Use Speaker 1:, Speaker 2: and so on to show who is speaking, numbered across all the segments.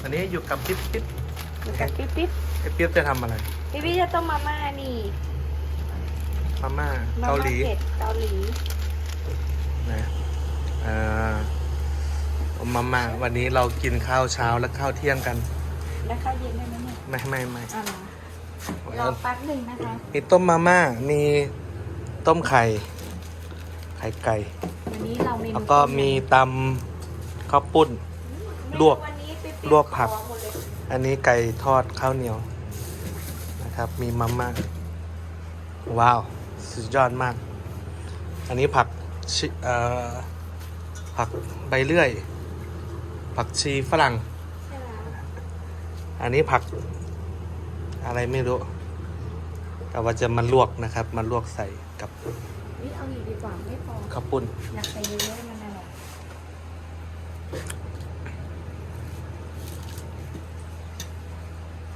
Speaker 1: วันนี้อยู่กับปิ๊บปิ๊บ
Speaker 2: อยู่กับปิ๊บปิ๊บ
Speaker 1: ไอ้ปิ๊บจะทำอะไร
Speaker 2: ปิ๊บปิ๊บจะต้มมาม่านี่
Speaker 1: มาม่า
Speaker 2: มา
Speaker 1: เกา
Speaker 2: ม่า
Speaker 1: หลี
Speaker 2: เผ็ดเกาหลี
Speaker 1: นะเอ่อมาม่าวันนี้เรากินข้าวเช้าและข้าวเที่ยงกัน
Speaker 2: แล้วข้าวเย็นได้ไหมเนี่ย
Speaker 1: ไม่ไม่ไม่
Speaker 2: อ่ารรอแป๊บหนึ่งนะคะ
Speaker 1: มีต้มมาม่า มีต้มไข่ ไข่ไก่
Speaker 2: วันนี้เราเมนู
Speaker 1: แล้วก็มีตำข้าวปุ้น ลวก
Speaker 2: วันนี้ปิ๊บปิ๊บ
Speaker 1: ลวกผัก
Speaker 2: ขอหมดเลย
Speaker 1: อันนี้ไก่ทอดข้าวเหนียวนะครับ มีมาม่าว้าว สุดยอดมาก อันนี้ผักชิเอ่อผักใบเลื่อย ผักชีฝรั่ง
Speaker 2: ใช่แล้ว
Speaker 1: อันนี้ผักอะไรไม่รู้ แต่ว่าจะมาลวกนะครับมาลวกใส่กับ
Speaker 2: นี่เอาอีกดีกว่าไม่พอ
Speaker 1: ข้าวปุ้น
Speaker 2: อยากใส่เยอะๆมันอร่อย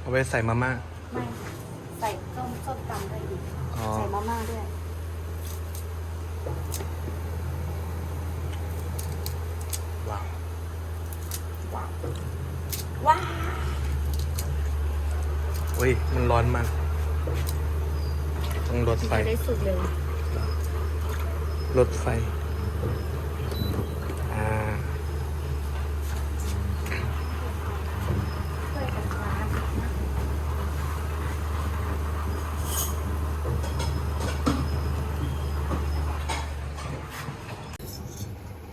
Speaker 1: เอา ไว้ใส่มาม่า
Speaker 2: ไม่ใส่ต้มส้มตำด้วยดิ
Speaker 1: อ๋อ
Speaker 2: ใส่มาม่าด้วย
Speaker 1: ว้าว
Speaker 2: ว้าวว้าว
Speaker 1: อุ้ยมันร้อนมาก ต้องลดไฟ
Speaker 2: จะได้สุกเลย
Speaker 1: ลดไฟ อ่า
Speaker 2: ช่วยกันร้าน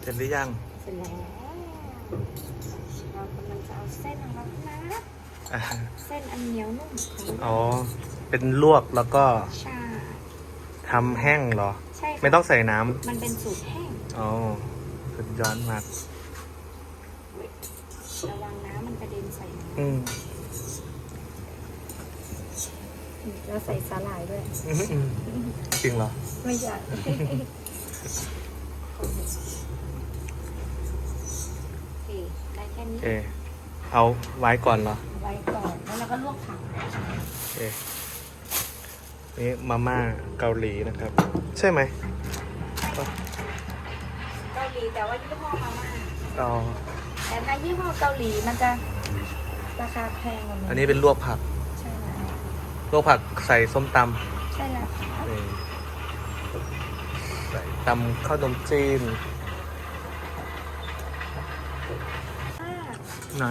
Speaker 1: เสร็จ หรือยัง
Speaker 2: เสร็จแล้วเรากำลังจะเอาเส้นของเรานะ
Speaker 1: อ่า
Speaker 2: เส้นอันเหนียวนุ่มของเรา
Speaker 1: อ๋อ เป็นลวกแล้วก็
Speaker 2: ใช่
Speaker 1: ทำแห้งเหรอ
Speaker 2: ใช่ค่ะ
Speaker 1: ไม่ต้องใส่น้
Speaker 2: มันเป็นสูตรแห้งำ
Speaker 1: อ๋อสุดยอดมาก
Speaker 2: ระวังน้ำมันกระเด็นใส่น้
Speaker 1: อืมำ
Speaker 2: แล้วใส่สาหร่ายด้วย
Speaker 1: อืมอืมจริงเหรอ
Speaker 2: ไม่ใช่โอเคได้แค่นี้
Speaker 1: เอเอาไว้ก่อนเหรอ
Speaker 2: ไว้ก่อนแล้วเราก็ลวกผัก
Speaker 1: เอนี่มาม่าเกาหลีนะครับ ใช่ไหม
Speaker 2: เกาหลีแต่ว่ายี่ห้อมาม่า
Speaker 1: อ๋อ
Speaker 2: แต่ถ้ายี่ห้อเกาหลีมันจะราคาแพงกว่า
Speaker 1: อันนี้เป็นลวกผัก
Speaker 2: ใช่แล้ว
Speaker 1: ลวกผักใส่ส้มต
Speaker 2: ใช่แล้วค่ะำ
Speaker 1: นี่ใส่ตำข้าวนมจีน
Speaker 2: อ่า
Speaker 1: ไหน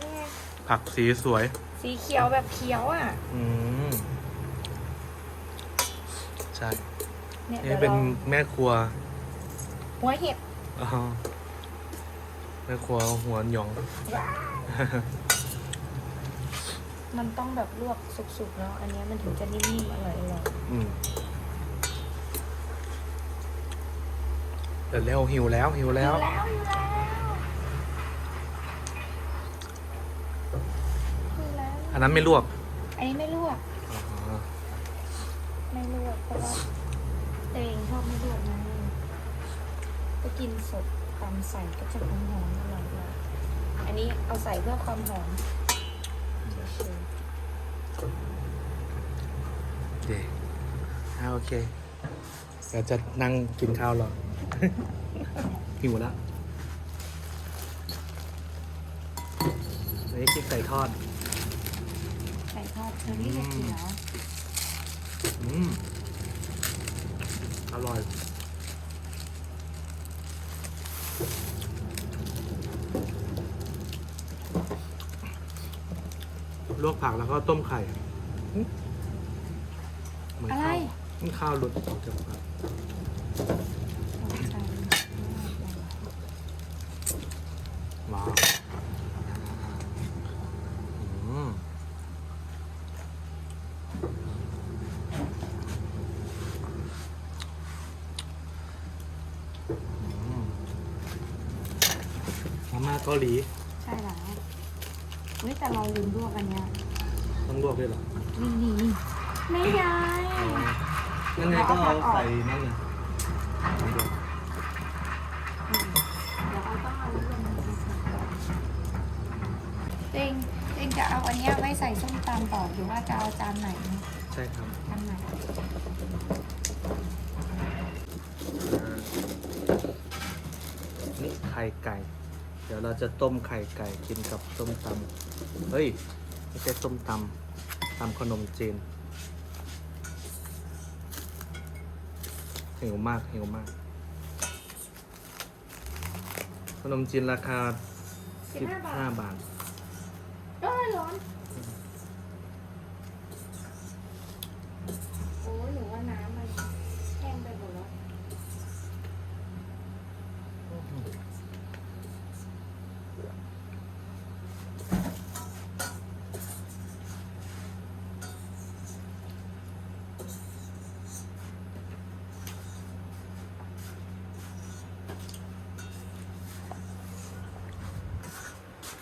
Speaker 2: นี่ไง
Speaker 1: ผักสีสวย
Speaker 2: สีเขียวแบบเขียวอะ
Speaker 1: อืม ใช่
Speaker 2: เนี่ย
Speaker 1: นี่
Speaker 2: เดี๋ยว
Speaker 1: เป็น
Speaker 2: เรา
Speaker 1: แม่ครัว
Speaker 2: หัวเห็ด
Speaker 1: อ๋อแม่ครัวหัวหยอง
Speaker 2: มันต้องแบบลวกสุกๆแล้วอันเนี้ยมันถึงจะนิ่มๆอร่อยๆ
Speaker 1: อืมเดี๋ยวเร็วหิวแล้วหิวแล้ว
Speaker 2: อยู่แล้วอยู่แล้วอยู่แล้ว
Speaker 1: อั นนั้นไม่ลวก
Speaker 2: อันนี้ไม่ลวก
Speaker 1: อ๋อ
Speaker 2: ไม่ลวกเพราะว่าตัวเองชอบไม่ลวกนะก็กินสดตำใส่ก็จะหอมๆอร่อยๆอันนี้เอาใส่เพื่อความหอมเฉย
Speaker 1: เดี๋ยวอ่าโอเคเดี๋ยวจะนั่งกินข้าวรอ หิวแล้วอันนี้พริกไก่ทอด
Speaker 2: ๆไก่ทอดเชอรี่กับเขียว
Speaker 1: อืมอร่อยลวกผักแล้วก็ต้มไข่อืมเหมืน
Speaker 2: อะไร
Speaker 1: ข้าวนี่ข้าวหลุดออกจากปากว้าวอืมอืมมาม่าเกา หลี
Speaker 2: ใช่แล้วเฮ้ยแต่เราลืมลวกอันเนี้ย
Speaker 1: ต้องลวกด้วยเหรอ
Speaker 2: นี่นี่นี่ไม่ยาย
Speaker 1: นั่นไงก็เอาใส่นั่นไง
Speaker 2: เดี๋ยวเอาต้องเอาเรื่องนี้ไปใส่ก่อนเต็งเต็งจะเอาอันเนี้ยไว้ใส่ส้มตำต่อหรือว่าจะเอาจานไหน
Speaker 1: ใช่ครับ
Speaker 2: จานไหน
Speaker 1: นี่ไข่ไก่ ดี๋ยวเราจะต้มไข่ไก่กินกับส้มตำเฮ้ย ไม่ใช่ส้มตำตำขนมจีนหิวมากหิวมาก ขนมจีนราคา
Speaker 2: ห้าบาท
Speaker 1: 15 บาท
Speaker 2: เอ้ยร้อน โอ้ยหนูว่าน้ำมันแห้งไปหมดแล้ว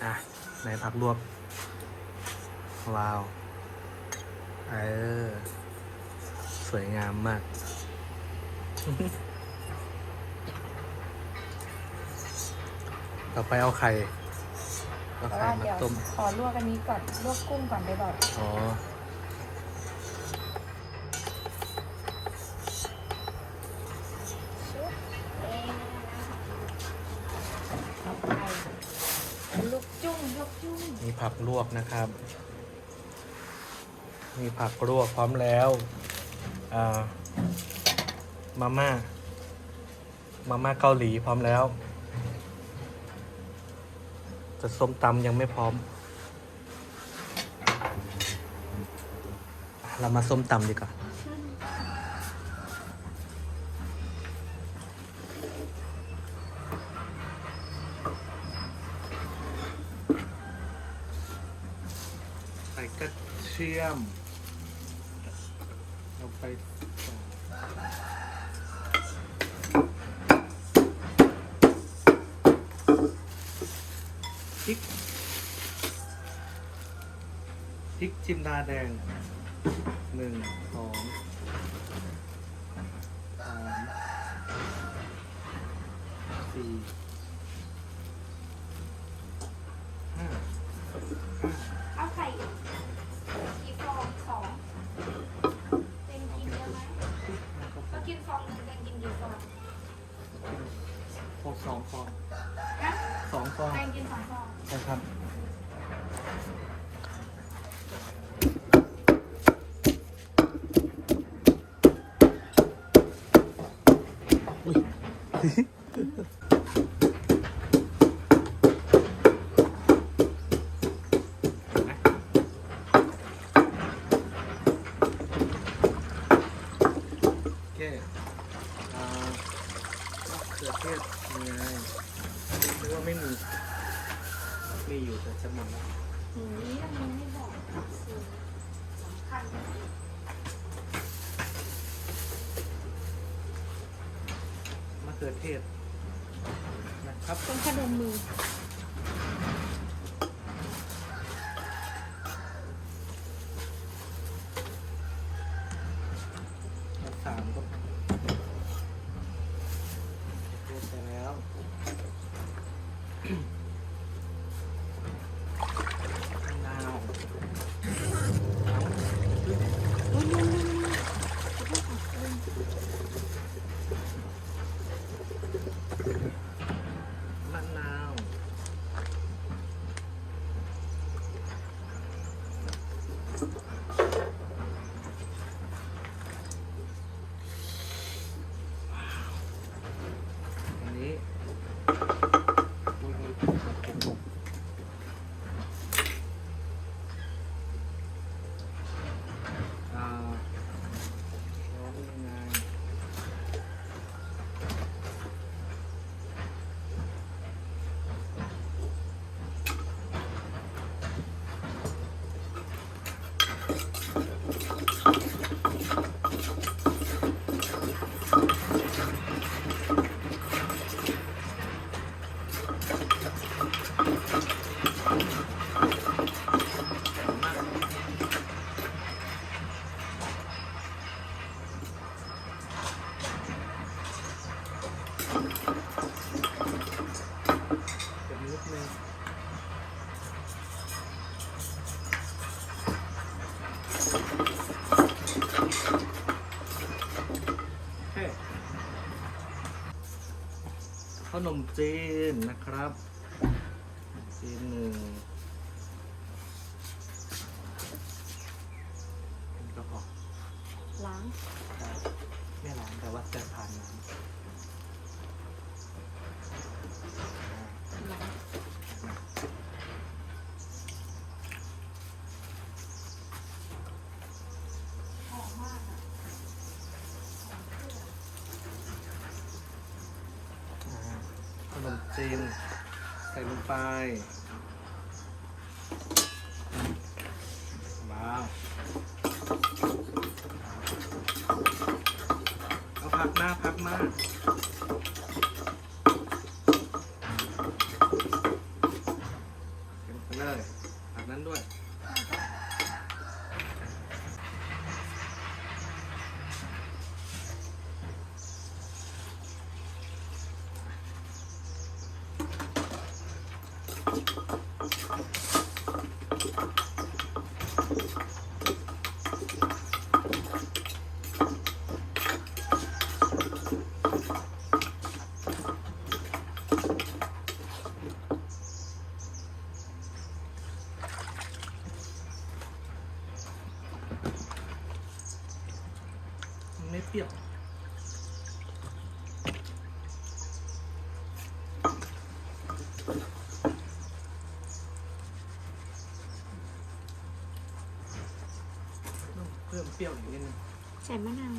Speaker 1: อะไหนผักลวกว้าว เออ สวยงามมาก ต่อไปเอาไข่เอา
Speaker 2: แต่
Speaker 1: ไข่
Speaker 2: ว่า
Speaker 1: มา
Speaker 2: เดี๋ยว
Speaker 1: ต้ม
Speaker 2: ขอลวกอันนี้ก่อน ลวกกุ้งก่อนไปบอก
Speaker 1: อ๋อ
Speaker 2: ชุบเองเอาไปลูกจุ้งลูกจุ้ง
Speaker 1: มี ผักลวกนะครับ มีผักลวกพร้อมแล้วมาม่า มาม่าเกาหลีพร้อมแล้วแต่ส้มตำยังไม่พร้อม เรามาส้มตำดีกว่า ใส่ เทียม เราไปพริกพริกจินดาแดงหนึ่งสอง
Speaker 2: ฟองสองฟองนะ
Speaker 1: สองฟอง
Speaker 2: เต็งกินสองฟอง
Speaker 1: ใช่ครับอุ๊ยเห็นไหมโอเคอ่ามะเขือเทศมีไงหรือว่าไม่มี มีอยู่แต่จะหมดแล้ว
Speaker 2: หืนี้ทำไมไม่บอกสูตรสำคัญ
Speaker 1: มะเขือเทศนะครับ
Speaker 2: ต้อ
Speaker 1: งขนมมือ
Speaker 2: 何?าง
Speaker 1: ไม่ล้างแต่ว่าจะผ่านน้ำอ่า
Speaker 2: ล้าง
Speaker 1: ขนมจีนใส่ลงไป ว้าว เอา พักหน้าพักมาเก็บไปเลยอันนั้นด้วย เปรี้ยวนิดนึง
Speaker 2: ใส่มะนาว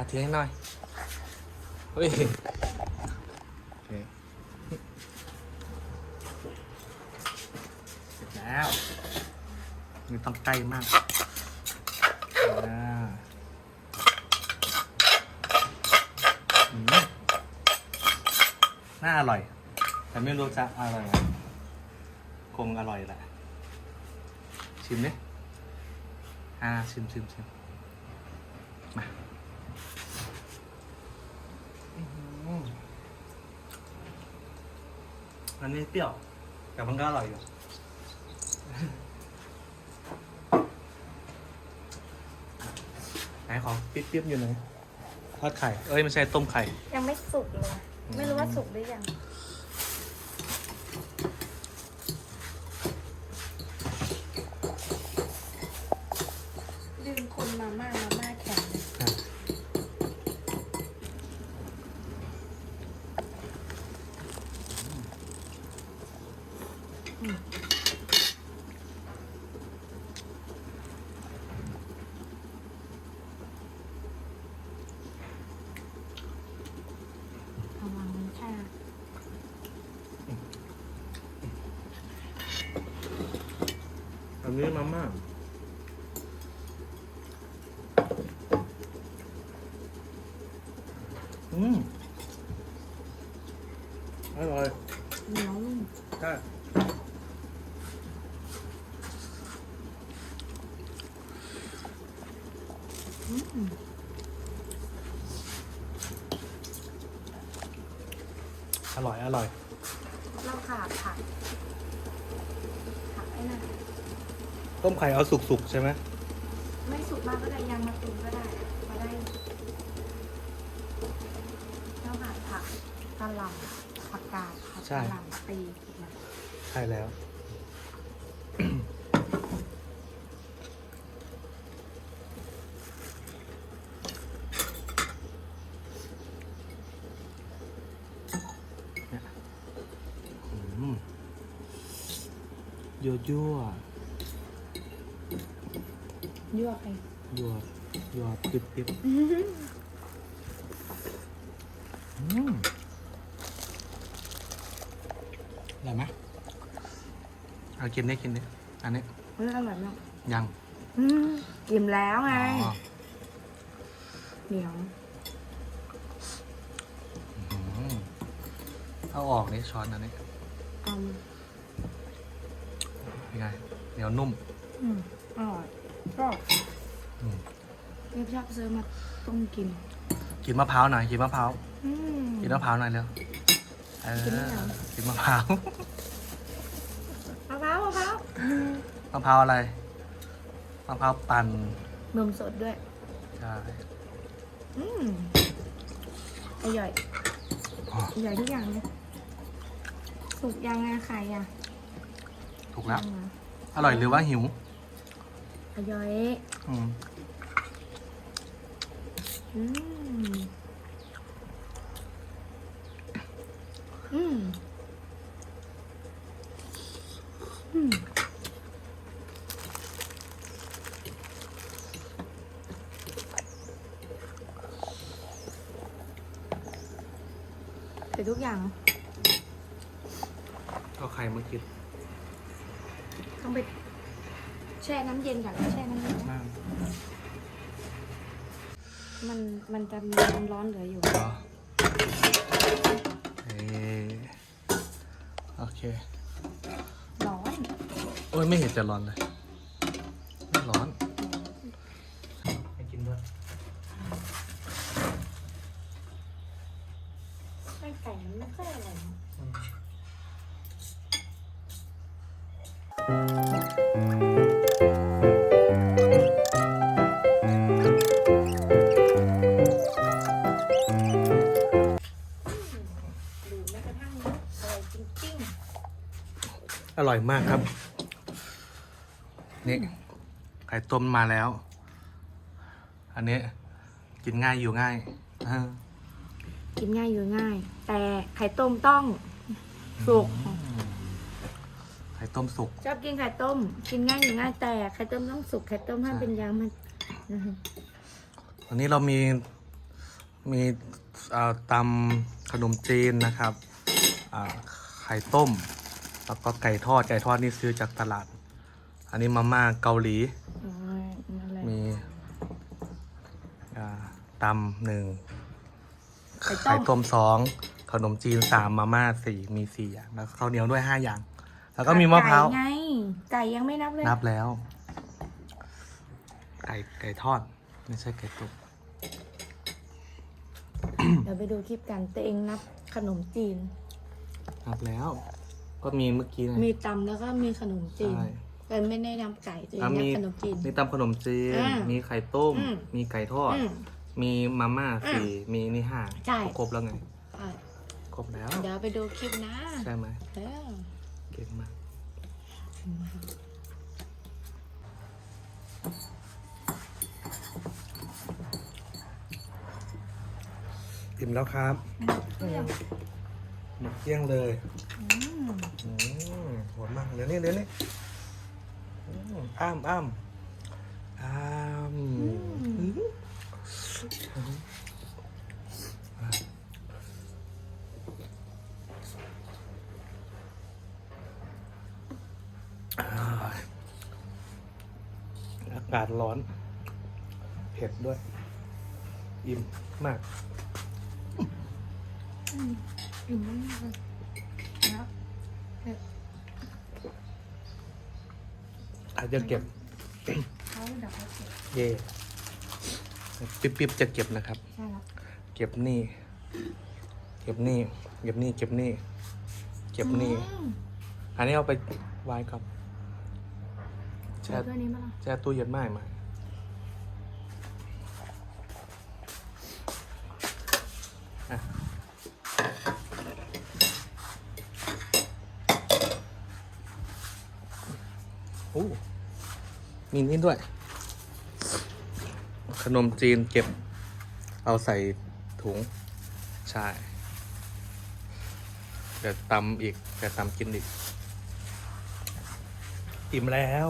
Speaker 1: อาเทียงหน่อยเฮ้ยโอเคเสร็จแล้วนี่ต้องใกล้มากอ่าอืมน่าอร่อย แต่ไม่รู้จะอร่อยไหมคงอร่อยแหละชิมดิอ่าชิมชิมชิมมา อืม อันนี้เปรี้ยว แต่มันก็อร่อยอยู่ ไหนของปิ๊บๆอยู่ไหนทอดไข่ เอ้ยไม่ใช่ต้มไข่
Speaker 2: ยังไม่สุกเลย ไม่รู้ว่าสุกหรือยังดึงคนมาม่ามาม่าแข็งเลย
Speaker 1: อะ
Speaker 2: ระวังมันค่ะ
Speaker 1: อันนี้มาม่า
Speaker 2: ไข่
Speaker 1: เอาสุกๆใช่ไหม
Speaker 2: ไม่สุกมากก็ได้ยังมาตุนก็ได้ก็ได้แล้าผักกล่ำผักกาดผักล่ำตี
Speaker 1: ใช่แล้ว ยั่วยั่ว
Speaker 2: ยั่วไป
Speaker 1: ยั่วยั่วติบติบอืมอร่อยไหมเอากินได้กินดิอันนี้
Speaker 2: เฮ้ยอร่อยมาก
Speaker 1: ยัง
Speaker 2: อืมอิ่มแล้วไง
Speaker 1: อ๋อ
Speaker 2: เหนียว
Speaker 1: อืมเอาออกนี่ช้อนอันนี้
Speaker 2: เอา
Speaker 1: เป็นไงเหนียวนุ่ม
Speaker 2: อืมอร่อย ก็
Speaker 1: อืม
Speaker 2: เรียบชอบซื้อมาต้มกิน
Speaker 1: กินมะพร้าวหน่อยกินมะพร้าว
Speaker 2: อืม
Speaker 1: กินมะพร้าวหน่อยเร็วเออ
Speaker 2: กินได้เหรอ
Speaker 1: กินมะพร้าว
Speaker 2: มะพร้าวมะพร้าว
Speaker 1: มะพร้าวอะไรมะพร้าวปั่น
Speaker 2: นมสดด้วย
Speaker 1: ใช่
Speaker 2: อืมอร่อย
Speaker 1: อ๋อ
Speaker 2: อร่อยทุกอย่างเลยสุกยังไงไข่อะ
Speaker 1: ถูกแล้ว
Speaker 2: ยังเหรอ
Speaker 1: อร่อยหรือว่าหิว
Speaker 2: อร่อย
Speaker 1: อืม
Speaker 2: อืมอืมอืมใส่ทุกอย่าง
Speaker 1: ก็ใครเมื่อกี้
Speaker 2: ต้องไปแช่น้ำเย็นก่อนแล้วแช่น้ำเย็นนะ
Speaker 1: นั่ง
Speaker 2: มันมันจะมีน้ำร้อนเหลืออยู่
Speaker 1: เหรอเออโอเค
Speaker 2: ร้อน
Speaker 1: โอ้ยไม่เห็นจะร้อนเลย อ
Speaker 2: ร่อยมา
Speaker 1: กครับ นี่ไข่ต้มมาแล้ว อันนี้ กินง่ายอยู่ง่ายอ่า
Speaker 2: ๆกินง่ายอยู่ง่าย แต่ไข่ต้มต้องสุก
Speaker 1: ไข่ต้มสุก
Speaker 2: ชอบกินไข่ต้ม กินง่ายอยู่ง่าย แต่ไข่ต้มต้องสุกไข่ต้มห้าม
Speaker 1: ใช่
Speaker 2: เป็นยางมันอือฮึ
Speaker 1: วันนี้เรามีมีเอ่อตำขนมจีนนะครับอ่าไข่ต้ม แล้วก็ไก่ทอดไก่ทอดนี่ซื้อจากตลาด อันนี้มาม่าเกาหลี
Speaker 2: อ๋อนั่นแหละ
Speaker 1: มีอ่าตำหนึ่ง
Speaker 2: ไข่ต้ม
Speaker 1: ไข่ต้มสองขนมจีนสามมาม่าสี่มีสี่อย่างแล้วข้าวเหนียวด้วยห้าอย่าง แล้วก็มีมะพร้าว
Speaker 2: ไก่ไงไก่ยังไม่นับเลย
Speaker 1: นับแล้ว ไก่ไก่ทอด ไม่ใช่ไก่ต้ม
Speaker 2: เดี๋ยวไปดูคลิปกันตัวเองนับขนมจีน
Speaker 1: นับแล้ว ก็มีเมื่อกี้ไง
Speaker 2: มีตำแล้วก็มีขนมจีน
Speaker 1: ใช่
Speaker 2: แต่ไม่ได้นับไก่ตัวเอง
Speaker 1: อะ
Speaker 2: นับ
Speaker 1: มี
Speaker 2: ขนมจีน
Speaker 1: มีตำขนมจีน
Speaker 2: อ่ามี
Speaker 1: มีไข่ต้ม
Speaker 2: อืม
Speaker 1: มีไก่ทอด
Speaker 2: อืม
Speaker 1: มีมาม่าสี่มีนี่ห้า
Speaker 2: ใช่
Speaker 1: ครบแล้วไง
Speaker 2: ใช่
Speaker 1: ครบแล้ว
Speaker 2: เดี๋ยวไปดูคลิปนะ
Speaker 1: ใช่ไหม
Speaker 2: เออ
Speaker 1: เก่งมาก อิ่มแล้วครับ หมดเกลี้ยงเลย
Speaker 2: อืม
Speaker 1: อืมหวานมากเดี๋ยวนี้เดี๋ยนี้อืมอ้ามอ้ามอ้ามอืมอากาศร้อน เผ็ดด้วย อิ่มมาก
Speaker 2: อิ่ มมากเลยแล้ว
Speaker 1: อาจจะเก็บ
Speaker 2: เขาเดี๋ยวเขาเก็บ
Speaker 1: เย่ปิ๊บๆจะเก็บนะครับ
Speaker 2: ใช่แล้ว
Speaker 1: เก็บหนี่ เก็บหนี่ เก็บหนี่ เก็บหนี่ เก็บหนี่
Speaker 2: อืม
Speaker 1: อันนี้เอาไปไว้ก่อนแช่
Speaker 2: เอาถ้วยนี้มาละ
Speaker 1: แช่ตู้เย็นไม่มา มีนี่ด้วย ขนมจีนเก็บ เอาใส่ถุง ใช่เดี๋ยวตำอีกเดี๋ยวตำกินอีก อิ่มแล้ว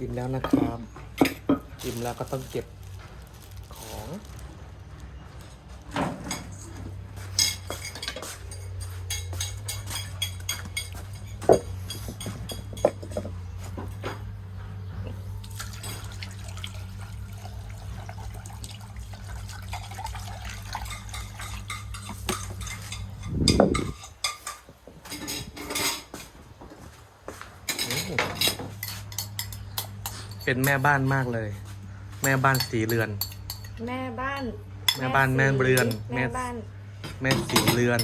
Speaker 1: อิ่มแล้วนะครับ อิ่มแล้วก็ต้องเก็บของ เป็นแม่บ้านมากเลย แม่บ้านสีเรือน
Speaker 2: แม่บ้าน
Speaker 1: แม่บ้านแม่เรือนแม่
Speaker 2: แม่บ้าน
Speaker 1: แม่สีเรือน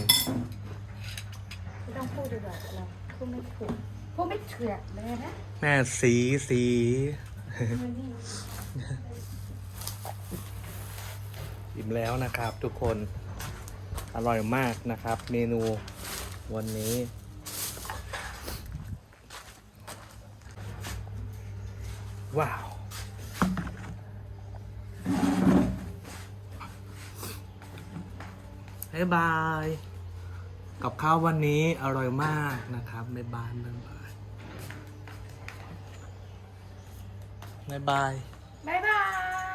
Speaker 2: ไม่ต้องพูดดีกว่าเราพูดไม่ถูกพูดไม่เถื่อนเลยนะ
Speaker 1: แม่สีสีอิ่มแล้วนะครับทุกคนอร่อยมากนะครับ เมนูวันนี้ ว้าวบ๊ายบาย กับข้าววันนี้อร่อยมากนะครับบ๊ายบายบ๊ายบายบ๊ายบาย
Speaker 2: บ๊ายบาย